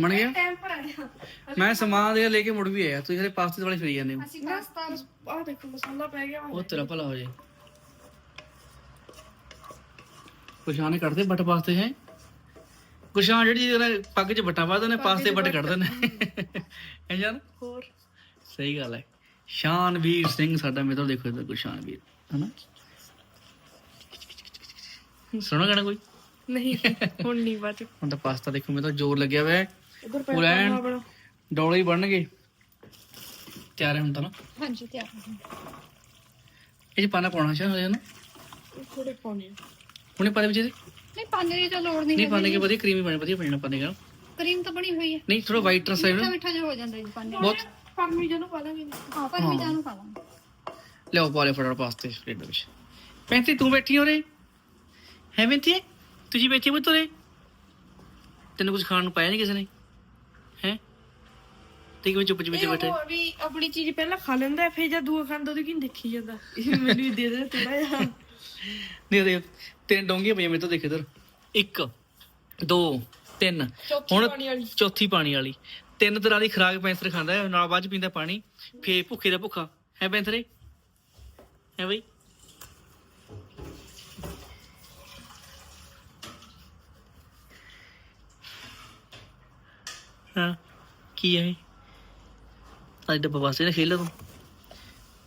ਬਣ ਗਿਆ? ਟਾਈਮ ਪਰ ਆ ਗਿਆ ਮੈਂ ਸਮਾਨ ਦੇ ਲੈ ਕੇ ਮੁੜ ਵੀ ਆਇਆ। ਤੁਸੀਂ ਹਲੇ ਪਾਸਤੇ ਵਾਲੇ ਫਰੀ ਜਾਂਦੇ ਹੋ। ਅਸੀਂ ਪਾਸਤਾ ਆਹ ਦੇਖੋ ਮਸਾਲਾ ਪੈ ਗਿਆ। ਉਹ ਤੇਰਾ ਭਲਾ ਹੋ ਜਾਏ ਪਛਾਣੇ ਕੱਢਦੇ ਬਟ ਪਾਸਤੇ ਹੈ? ਗੁਸ਼ਾਨ ਜਿਹੜੀ ਉਹਨੇ ਪੱਗ 'ਚ ਬੱਟਾ ਪਾ ਦਿੰਦੇ ਪਾਸ ਤੇ ਬੱਟ ਕੱਢ ਦਿੰਦੇ। ਹੈ ਯਾਰ ਹੋਰ? ਸਹੀ ਗੱਲ ਹੈ। ਸ਼ਾਨਵੀਰ ਸਿੰਘ ਸਾਡਾ ਮਿੱਤਰ ਦੇਖੋ ਇਧਰ ਗੁਸ਼ਾਨਵੀਰ ਹਨਾ? ਸੁਣੋ ਗਾਣਾ ਕੋਈ? ਨਹੀਂ ਹੁਣ ਨਹੀਂ ਬਾਅਦ ਹੁਣ ਤਾਂ ਪਾਸਤਾ ਦੇਖੋ ਮੇਰੇ ਤਾਂ ਜ਼ੋਰ ਲੱਗਿਆ ਹੋਇਆ ਹੈ ਉਧਰ ਪੂਰਾ ਆਪਣਾ। ਡੋਲੇ ਹੀ ਬਣਨਗੇ। ਤਿਆਰ ਹੈ ਹੁਣ ਤਾਂ ਨਾ। ਹਾਂਜੀ ਤਿਆਰ ਇਹ 'ਚ ਪਾਣਾ ਪਾਉਣਾ ਚਾਹੀਦਾ ਹੈ ਨਾ। ਥੋੜੇ ਪਾਉਣੇ ਹੁਣੇ ਪਾ ਦੇ ਵਿੱਚ ਇਹਦੇ? ਨਹੀਂ ਪਾਣੀ ਦੀ ਤਾਂ ਲੋੜ ਨਹੀਂ ਨਹੀਂ ਪਾਣੇ ਕੇ ਵਧੀਆ ਕਰੀਮੀ ਬਣੇ ਵਧੀਆ ਬਣਨਾ ਪਾਣੇ ਕਾ ਕਰੀਮ ਤਾਂ ਬਣੀ ਹੋਈ ਹੈ। ਨਹੀਂ ਥੋੜਾ ਵਾਈਟ ਰਸ ਹੈ ਮਿੱਠਾ ਨਾ। ਮਿੱਠਾ ਜਿਹਾ ਹੋ ਜਾਂਦਾ ਜੀ ਪਾਣੀ ਬਹੁਤ ਪਰਮੀ ਜਨੂੰ ਪਾ ਲਾਂਗੇ ਹਾਂ ਪਰ ਵੀ ਜਾਨੂੰ ਪਾ ਲਾਂਗੇ। ਲਿਆਓ ਪਾ ਲੈ ਫਟਾਫਟ ਪਾਸਤੇ ਪਲੇਟ ਵਿੱਚ। ਪੈਂਤੀ ਤੂੰ ਬੈਠੀ ਹੋ ਰੇ ਹੈ ਬੈਂਤੀ ਤੁਸੀਂ ਬੈਠੀ ਹੋ ਤੋਰੇ ਤੈਨੂੰ ਕੁਝ ਖਾਣ ਨੂੰ ਪਾਇਆ ਨਹੀਂ ਕਿਸੇ ਨੇ? ਤੇ ਕਿਵੇਂ ਚੁੱਪ ਚੁੱਪ ਬੈਠੇ? ਉਹ ਵੀ ਆਪਣੀ ਚੀਜ਼ ਪਹਿਲਾਂ ਖਾ ਲੈਂਦਾ ਹੈ, ਫਿਰ ਜਦ ਦੂਆ ਖਾਂਦਾ ਉਹਦੀ ਕਿਨ ਦੇਖੀ ਜਾਂਦਾ? ਇਹ ਮੈਨੂੰ ਵੀ ਦੇ ਦੇ ਥੋੜਾ ਜਿਹਾ। ਨਹੀਂ ਦੇ ਤਿੰਨ ਡੋਂਗੀਆਂ ਪਈਆਂ ਮੇਰੇ ਤੋਂ ਦੇਖ ਇਧਰ। ਇੱਕ ਦੋ ਤਿੰਨ। ਚੌਥੀ ਹੁਣ ਪਾਣੀ ਵਾਲੀ। ਚੌਥੀ ਪਾਣੀ ਵਾਲੀ। ਤਿੰਨ ਤਰ੍ਹਾਂ ਦੀ ਖੁਰਾਕ ਪੈਂਸਰ ਖਾਂਦਾ ਹੈ ਨਾਲ ਬਾਅਦ ਚ ਪੀਂਦਾ ਪਾਣੀ ਫੇ ਭੁੱਖੇ ਦਾ ਭੁੱਖਾ। ਹੈ ਪੈਂਸਰੇ ਹੈ ਬਈ? ਹਾਂ ਕੀ ਹੈ ਇਹ? ਅੱਜ ਡੱਬਾ ਵਾਸਤੇ ਨਾ ਖੇਲ ਤੂੰ।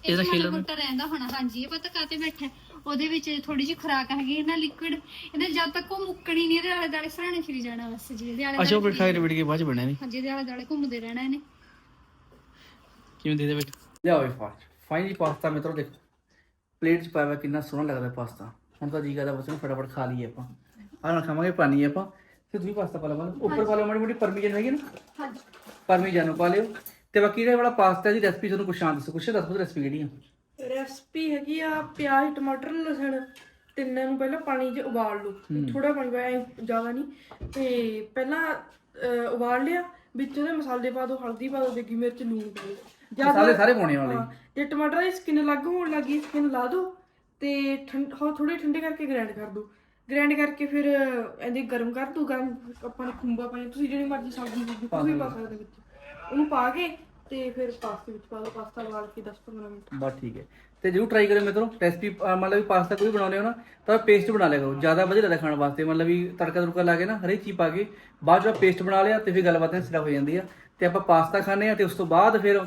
ਇਹਦਾ ਇਹ ਖੇਲ ਖੇਲ ਮੁੱਟਾ ਰਹਿੰਦਾ ਹੋਣਾ ਹਾਂਜੀ ਇਹ ਪਤਾ ਕਾਤੇ ਬੈਠਾ ਹੈ? ਉਹਦੇ ਵਿੱਚ ਥੋੜੀ ਜਿਹੀ ਖੁਰਾਕ ਹੈਗੀ ਨਾ ਲਿਕਵਿਡ ਇਹਨੇ ਜਦ ਤੱਕ ਉਹ ਮੁੱਕਣੀ ਨਹੀਂ ਇਹਦੇ ਆਲੇ ਦਾਲੇ ਸਰਾਣੇ ਫਿਰੀ ਜਾਣਾ ਬਸ ਜੀ ਇਹਦੇ ਆਲੇ ਅੱਛਾ ਉਹ ਰਵੜ ਕੇ ਬਾਅਦ ਚ ਬਣਿਆ ਨਹੀਂ ਹਾਂਜੀ ਇਹਦੇ ਆਲੇ ਦਾਲੇ ਘੁੰਮਦੇ ਰਹਿਣਾ ਇਹਨੇ। ਕਿਵੇਂ ਦੇ ਦੇ ਬੇਟ ਲਿਆਓ ਇਹ ਫਾਸਟ ਫਾਈਨਲੀ ਪਾਸਤਾ ਮਿੱਤਰੋ ਦੇਖੋ। ਪਲੇਟ 'ਚ ਪਾਇਆ ਹੋਇਆ ਕਿੰਨਾ ਸੋਹਣਾ ਲੱਗਦਾ ਪਾਸਤਾ ਹੁਣ ਤਾਂ ਜੀ ਕਰਦਾ ਬਸ ਫਟਾਫਟ ਖਾ ਲਈਏ ਆਪਾਂ। ਆਹ ਨਾਲ ਖਾਵਾਂਗੇ ਪਾਣੀ ਆਪਾਂ। ਤੇ ਤੁਸੀਂ ਪਾਸਤਾ ਪਾ ਲਓ ਉੱਪਰ ਪਾ ਲਓ ਮਾੜੀ ਮੋਟੀ ਪਰਮੀਜਨ ਹੈਗੀ ਨਾ। ਹਾਂਜੀ। ਪਰਮੀਜਨ ਨੂੰ ਪਾ ਲਿਓ। ਤੇ ਬਾਕੀ ਇਹ ਵਾਲਾ ਪਾਸਤਾ ਦੀ ਰੈਸਪੀ ਤੁਹਾਨੂੰ ਕੁਛ ਆਂ ਦੱਸੋ ਕੁਛ ਦੱਸੋ ਰੈਸਪੀ ਕਿਹੜੀ ਆ? ਰੈਸਪੀ ਹੈਗੀ ਆ ਪਿਆਜ਼ ਟਮਾਟਰ ਲਸਣ ਤਿੰਨਾਂ ਨੂੰ ਪਹਿਲਾਂ ਪਾਣੀ 'ਚ ਉਬਾਲ ਲਓ। ਥੋੜਾ ਪਾਣੀ ਪਾਇਆ ਜ਼ਿਆਦਾ ਨਹੀਂ। ਤੇ ਪਹਿਲਾਂ ਉਬਾਲ ਲਿਆ ਵਿੱਚ ਉਹਦੇ ਮਸਾਲੇ ਪਾ ਦਿਓ ਹਲਦੀ ਪਾ ਦਿਓ ਦੇਗੀ ਮਿਰਚ ਲੂਣ ਪਾ ਦਿਓ ਮਸਾਲੇ ਸਾਰੇ ਪਾਉਣੇ ਵਾਲੇ। ਜੇ ਟਮਾਟਰ ਦੀ ਸਕਿਨ ਅਲੱਗ ਹੋਣ ਲੱਗੀ ਸਕਿਨ ਲਾ ਦਿਓ ਤੇ ਠੰਡ ਥੋੜੇ ਠੰਡੇ ਕਰਕੇ ਗ੍ਰਾਈਂਡ ਕਰ ਦਿਓ ਗ੍ਰਾਈਂਡ ਕਰਕੇ ਫਿਰ ਇਹਦੇ ਗਰਮ ਕਰ ਦਿਓ ਗਰਮ ਆਪਾਂ ਨੇ ਖੁੰਬਾ ਪਾਇਆ ਤੁਸੀਂ ਜਿਹੜੀ ਮਰਜ਼ੀ ਸਬਜ਼ੀ ਵੀ ਪਾ ਸਕਦੇ ਵਿੱਚ। ਉਹਨੂੰ ਪਾ ਕੇ ਤੇ ਫਿਰ ਪਾਸਤੇ ਵਿੱਚ ਪਾ ਦਿਓ ਪਾਸਤਾ ਉਬਾਲ ਕੇ 10-15 ਮਿੰਟ। ਬਸ ਠੀਕ ਹੈ। ਤੇ ਜਰੂਰ ਟਰਾਈ ਕਰਿਓ ਮਿੱਤਰੋ ਰੈਸਪੀ ਮਤਲਬ ਵੀ ਪਾਸਤਾ ਕੋਈ ਬਣਾਉਂਦੇ ਹੋ ਨਾ ਤਾਂ ਪੇਸਟ ਬਣਾ ਲਿਆ ਕਰੋ। ਜ਼ਿਆਦਾ ਵਧੀਆ ਲੱਗਦਾ ਖਾਣ ਵਾਸਤੇ ਮਤਲਬ ਵੀ ਤੜਕਾ ਤੁਰਕਾ ਲਾ ਕੇ ਨਾ ਹਰੇਕ ਚੀਜ਼ ਪਾ ਕੇ ਬਾਅਦ ਜਦੋਂ ਪੇਸਟ ਬਣਾ ਲਿਆ ਤੇ ਫਿਰ ਗੱਲਬਾਤ ਸਿਰਾ ਹੋ ਜਾਂਦੀ ਆ। ਤੇ ਆਪਾਂ ਪਾਸਤਾ ਖਾਂਦੇ ਆ ਤੇ ਉਸ ਤੋਂ ਬਾਅਦ ਫਿਰ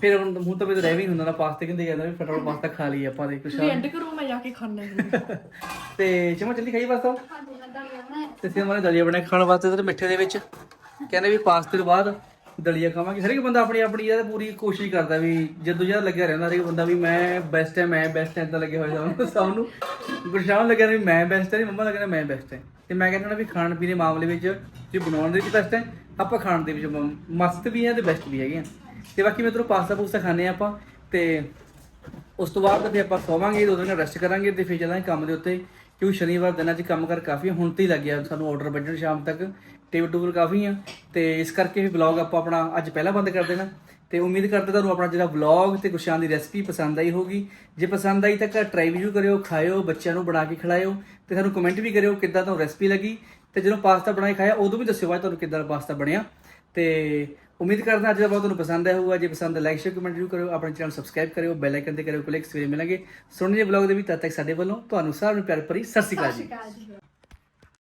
ਫਿਰ ਹੁਣ ਹੁਣ ਤਾਂ ਵੀ ਰਹਿ ਵੀ ਹੁੰਦਾ ਨਾ ਪਾਸਤੇ ਕਹਿੰਦੇ ਕਹਿੰਦਾ ਵੀ ਫਟਾਫਟ ਪਾਸਤਾ ਖਾ ਲਈਏ ਆਪਾਂ ਦੇ ਕੁਛ ਤੁਸੀਂ ਐਂਡ ਕਰੋ ਮੈਂ ਜਾ ਕੇ ਖਾਣਾ ਹੈ ਤੇ ਚਮਾ ਚੱਲੀ ਖਾਈ ਪਾਸਤਾ ਤੇ ਸਿਰ ਮਾਨੇ ਦਲੀਆ ਬਣਾ ਕੇ ਖਾਣ ਵਾਸਤੇ ਤੇ ਮਿੱਠੇ ਦੇ ਵਿੱਚ। ਕਹਿੰਦੇ ਵੀ ਪਾਸਤੇ ਤੋਂ ਬਾਅਦ ਦਲੀਆ ਖਾਵਾਂਗੇ। ਹਰੇਕ ਬੰਦਾ ਆਪਣੀ ਆਪਣੀ ਯਾਰ ਪੂਰੀ ਕੋਸ਼ਿਸ਼ ਕਰਦਾ ਵੀ ਜਦੋਂ ਯਾਰ ਲੱਗਿਆ ਰਹਿੰਦਾ, ਹਰੇਕ ਬੰਦਾ ਵੀ ਮੈਂ ਬੈਸਟ ਹੈ, ਮੈਂ ਬੈਸਟ ਹੈ ਤਾਂ ਲੱਗਿਆ ਹੋਇਆ ਸਭ ਨੂੰ ਸਭ ਨੂੰ ਗੁਰਸ਼ਾਨ ਲੱਗਿਆ ਵੀ ਮੈਂ ਬੈਸਟ ਹੈ ਮੰਮਾ ਲੱਗਿਆ ਮੈਂ ਬੈਸਟ ਹੈ। ਤੇ ਮੈਂ ਕਹਿੰਦਾ ਵੀ ਖਾਣ ਪੀਣ ਦੇ ਮਾਮਲੇ ਵਿੱਚ ਜੇ ਬਣਾਉਣ ਦੇ ਵਿੱਚ ਬੈਸਟ ਹੈ, ਆਪਾਂ ਖਾਣ ਦੇ ਵਿੱਚ ਮਸਤ ਵੀ ਹੈ ਤੇ ਬੈਸਟ ਵੀ ਹੈਗੇ ਆ ਤੇ ਬਾਕੀ ਮੈਂ ਮਿੱਤਰੋ ਪਾਸਤਾ ਪੂਸਤਾ ਖਾਣੇ ਆ ਆਪਾਂ ਤੇ ਉਸ ਤੋਂ ਬਾਅਦ ਫਿਰ ਆਪਾਂ ਸੋਵਾਂਗੇ, ਦੋ ਦਿਨ ਰੈਸਟ ਕਰਾਂਗੇ ਤੇ ਫਿਰ ਚੱਲਾਂਗੇ ਕੰਮ ਦੇ ਉੱਤੇ। ਕਿਉਂਕਿ ਸ਼ਨੀਵਾਰ ਦਿਨਾਂ 'ਚ ਕੰਮ ਕਰ ਕਾਫੀ ਹੁਣ ਤੇ ਹੀ ਲੱਗਿਆ ਸਾਨੂੰ ਆਰਡਰ ਵੱਜਣ ਸ਼ਾਮ ਤੱਕ। ਟੇਬਲ ਟੂਬਲ ਕਾਫੀ ਆ, ਤੇ ਇਸ ਕਰਕੇ ਵੀ ਵਲੌਗ ਆਪਾਂ ਆਪਣਾ ਅੱਜ ਪਹਿਲਾਂ ਬੰਦ ਕਰ ਦੇਣਾ। ਤੇ ਉਮੀਦ ਕਰਦੇ ਤੁਹਾਨੂੰ ਆਪਣਾ ਜਿਹੜਾ ਵਲੌਗ ਤੇ ਗੁਸ਼ਾਨ ਦੀ ਰੈਸਪੀ ਪਸੰਦ ਆਈ ਹੋਗੀ ਜੇ ਪਸੰਦ ਆਈ ਤਾਂ ਘਰ ਟਰਾਈ ਵੀ ਕਰਿਓ, ਖਾਇਓ, ਬੱਚਿਆਂ ਨੂੰ ਬਣਾ ਕੇ ਖਿਲਾਇਓ ਤੇ ਸਾਨੂੰ ਕਮੈਂਟ ਵੀ ਕਰਿਓ ਕਿੱਦਾਂ ਤੁਹਾਨੂੰ ਰੈਸਪੀ ਲੱਗੀ। ਤੇ ਜਦੋਂ ਪਾਸਤਾ ਬਣਾ ਕੇ ਖਾਇਆ, ਉਦੋਂ ਵੀ ਦੱਸਿਓ ਬਾਅਦ ਤੁਹਾਨੂੰ ਕਿੱਦਾਂ ਦਾ ਪਾਸਤਾ ਬਣਿਆ। ਤੇ ਉਮੀਦ ਕਰਦਾ ਅੱਜ ਦਾ ਬਹੁਤ ਤੁਹਾਨੂੰ ਪਸੰਦ ਆਇਆ ਹੋਊਗਾ। ਜੇ ਪਸੰਦ ਲਾਈਕ ਸ਼ੇਅਰ ਕਮੈਂਟ ਜ਼ਰੂਰ ਕਰਿਓ। ਆਪਣੇ ਚੈਨਲ ਸਬਸਕ੍ਰਾਈਬ ਕਰਿਓ। ਬੈਲ ਆਈਕਨ ਤੇ ਕਰਿਓ ਕਲਿੱਕ ਸਵੇਰੇ ਮਿਲਾਂਗੇ। ਸੁਣਨ ਦੇ ਵਲੌਗ ਦੇ ਵੀ ਤਦ ਤੱਕ ਸਾਡੇ ਵੱਲੋਂ ਤੁਹਾਨੂੰ ਸਾਰਿਆਂ ਨੂੰ ਪਿਆਰ ਭਰੀ ਸਤਿ ਸ਼੍ਰੀ ਅਕਾਲ ਜੀ।